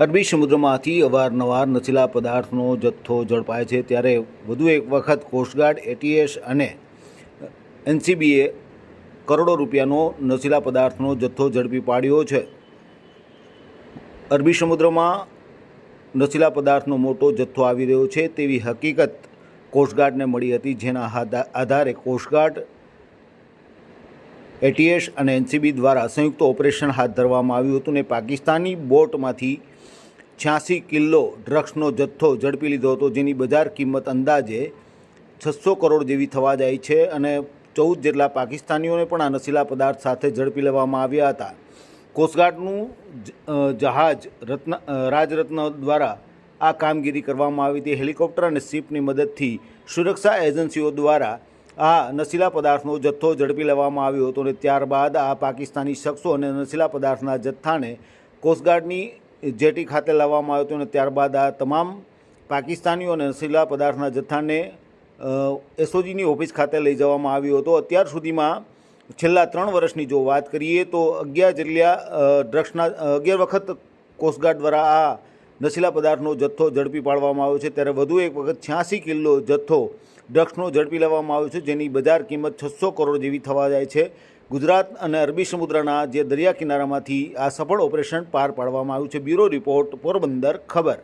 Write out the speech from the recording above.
અરબી સમુદ્રમાંથી અવારનવાર નશીલા પદાર્થનો જથ્થો ઝડપાય છે. ત્યારે વધુ એક વખત કોસ્ટગાર્ડ એટીએસ અને એનસીબીએ કરોડો રૂપિયાનો નશીલા પદાર્થનો જથ્થો ઝડપી પાડ્યો છે. અરબી સમુદ્રમાં નશીલા પદાર્થનો મોટો જથ્થો આવી રહ્યો છે. તેવી હકીકત કોસ્ટગાર્ડને મળી હતી, જેના આધા- આધારે કોસ્ટગાર્ડ એટીએસ અને એનસીબી દ્વારા સંયુક્ત ઓપરેશન હાથ ધરવામાં આવ્યું હતું ને પાકિસ્તાની બોટમાંથી છ્યાસી કિલો ડ્રગ્સનો જથ્થો ઝડપી લીધો હતો, જેની બજાર કિંમત અંદાજે છસો કરોડ જેવી થવા જાય છે અને ચૌદ જેટલા પાકિસ્તાનીઓને પણ આ નશીલા પદાર્થ સાથે ઝડપી લેવામાં આવ્યા હતા. કોસ્ટગાર્ડનું જહાજ રત્ન રાજરત્ન દ્વારા આ કામગીરી કરવામાં આવી હતી. હેલિકોપ્ટર અને શિપની મદદથી સુરક્ષા એજન્સીઓ દ્વારા આ નશીલા પદાર્થનો જથ્થો ઝડપી લેવામાં આવ્યો હતો અને ત્યારબાદ આ પાકિસ્તાની શખ્સો અને નશીલા પદાર્થના જથ્થાને કોસ્ટગાર્ડની જેટી ખાતે લાવવામાં આવ્યો હતો અને ત્યારબાદ આ તમામ પાકિસ્તાનીઓ અને નશીલા પદાર્થના જથ્થાને એસઓજીની ઓફિસ ખાતે લઈ જવામાં આવ્યો હતો. અત્યાર સુધીમાં છેલ્લા ત્રણ વર્ષની જો વાત કરીએ તો અગિયાર જેટલા ડ્રગ્સના અગિયાર વખત કોસ્ટગાર્ડ દ્વારા આ નશીલા પદાર્થનો જથ્થો ઝડપી પાડવામાં આવ્યો છે. ત્યારે વધુ એક વખત છ્યાસી કિલો જથ્થો ડ્રગ્સનો ઝડપી લેવામાં આવ્યો છે, જેની બજાર કિંમત છસો કરોડ જેવી થવા જાય છે. ગુજરાત અને અરબી સમુદ્રના જે દરિયા કિનારામાંથી આ સફળ ઓપરેશન પાર પાડવામાં આવ્યું છે. બ્યુરો રિપોર્ટ પોરબંદર ખબર.